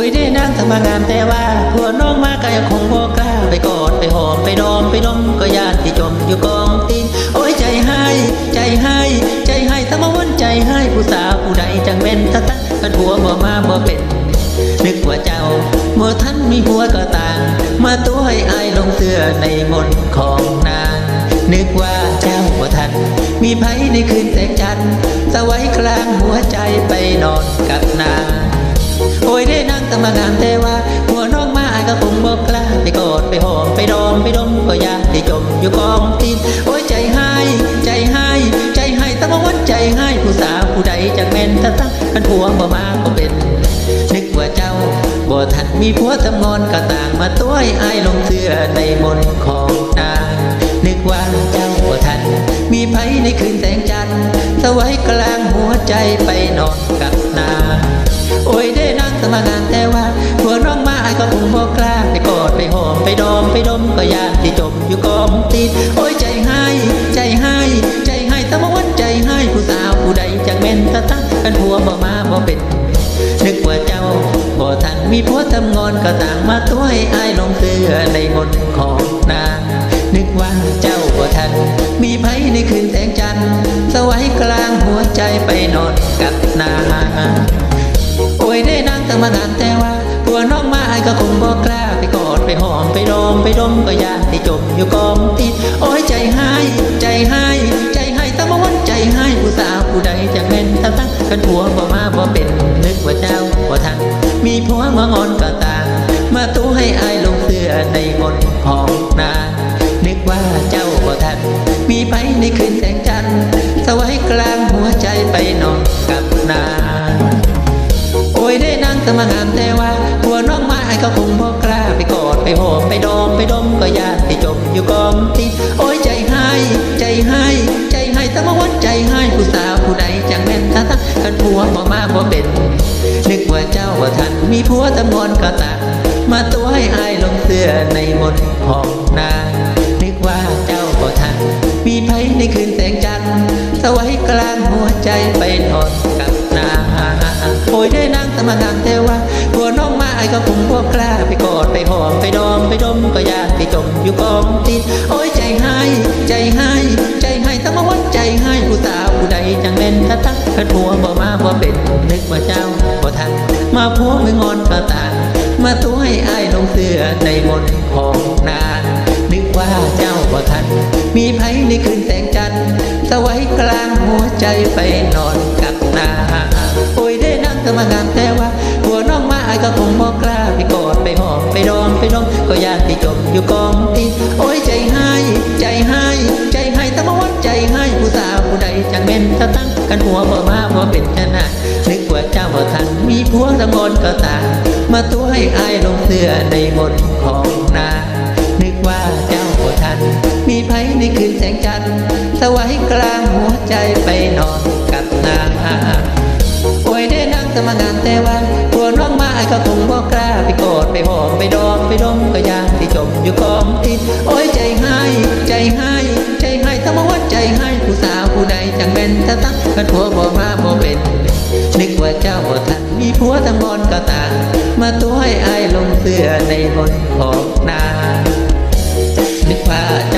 อุ้ยได้นั่งทำมางานแต่ว่าผัวน้องมาก็ยังคงบ่กล้าไปกอดไปหอมไปดอมไปดมก็ยานที่จมอยู่กองตีนโอ้ยใจให้ใจให้ใจให้ทั้งมาวันใจให้ผู้สาวผู้ใดจังเป็นตะตะกันผัวบ่มาบ่เป็นนึกว่าเจ้าเมื่อท่านมีผัวก็ต่าง มาตัวให้อายลงเสือในมนของนาง นึกว่าเจ้าบ่ทัน มีไผในคืนแสงจันทร์สวัยกลางหัวใจไปนอนกับ ยได้งมางานแต่ว่าหัวน้องมาอายก็คงบอกกล้าไปกอดไปหอมไปดอมไปดมก็อยากที่จมอยู่กองตีนโอ้ยใจให้ใจให้ใจให้ตั้งวันใจให้ผู้สาวผู้ใดจังแม่นตะตั้งกันผัวบ่มาก็เป็นนึกว่าเจ้าบ่ทันมีผัวทำงอนก็ต่างมาตัวให้อายลงเสื้อในมนของนางนึกว่าเจ้าบ่ทัน มีไผในคืนแสงจันทร์สวัยกลางหัวใจไปนอนกับนางโอ้ยได้นั่งสมางานแต่ ตีนโอ้ยใจให้ใจให้ใจให้ตั้งวันใจให้ผู้สาวผู้ใดจังแม่นตะตั้งกันผัวบ่มาบ่เป็นนึกว่าเจ้าบ่ทันมีผัวทำงอนก็ต่างมาตัวให้อายลงเสือในมนต์ของนางนึกว่าเจ้าบ่ทัน มีไผในคืนแสงจันทร์สวัยกลางหัวใจไปนอนกับนางโอ้ยได้นั่งตั้งมานานแต่ มีผัวมางอนก็ต่างมาตู้ให้อายลงเสือในมนของนางนึกว่าเจ้าบ่ทัน มีไปในคืนแสงจันทร์สวัยกลางหัวใจไปนอนกับนางโอ้ยได้นั่งสมางานแต่ว่าหัวน้องมาอายก็คงบอกล้าไปกอดไปหอมไปดอมไปดมก็ยากที่จมอยู่กองตีนโอ้ยใจให้ใจให้ใจให้สมวันใจให้ผู้สาวผู้ใดจังแม่นตาตากันผัวบ่มาบ่เป็น นึกว่าเจ้าว่าทันมีผัวตะงอนก็ตางมาตัวให้อายลงเสื้อในมนของนางนึกว่าเจ้าก็ทันมีไผในคืนแสงจันทร์สวัยกลางหัวใจไปนอนกับนางโอยได้นั่งสมางานแต่ว่าหัวน้องมาไอ้ก็คงพวกกล้าไปกอดไปหอมไปดอมไปดมก็ยากที่จมอยู่กองตีนโอ้ยใจให้ใจให้ใจให้ตั้งมาวันใจให้ผู้สาวผู้ใดจังเล่นตะตั้งขันผัวบ่มาบ่เป็นนึกว่าเจ้า ทัน มาผัวไม่งอนก็ต่างมาตัวให้อายลงเสื้อในมนของนางนึกว่าเจ้าบ่ทัน มีไผในคืนแสงจันทร์สวัยกลางหัวใจไปนอนกับนางโอ้ยได้นั่งสมางานแต่ว่าหัวน้องมาอายก็คงบอกกล้าไปกอดไปหอมไปดอมไปดมก็ยากที่จมอยู่กองตีโอ้ยใจให้ใจให้ใจให้ตั้งมวันใจให้ผู้สาวผู้ใดจังเป็นตะตั้งกันหัวบ่มาบ่เป็นชนะ มีผัวตะงอนก็ต่างมาตัวให้อายลงเสื้อในมนของนางนึกว่าเจ้าบ่ทัน มีไผในคืนแสงจันทร์สวัยกลางหัวใจไปนอนกับนางโอ้ยได้นั่งสมานานแต่ว่าหัวน้องมาอายก็คงบอกกล้าไปกอดไปหอมไปดอมไปดมก็ยากที่จมอยู่กองทินโอ้ยใจให้ใจให้ใจให้ทั้งมาวันใจให้ผู้สาวผู้ใดจังเป็นตะตั้งกันผัวบ่มาบ่เป็นนึก ท่านมีผัวทั้งมอนก็ต่าง มาตัวให้อายลงเสือในบนของนานึกว่าเจ้าบ่ทันมีผัวละ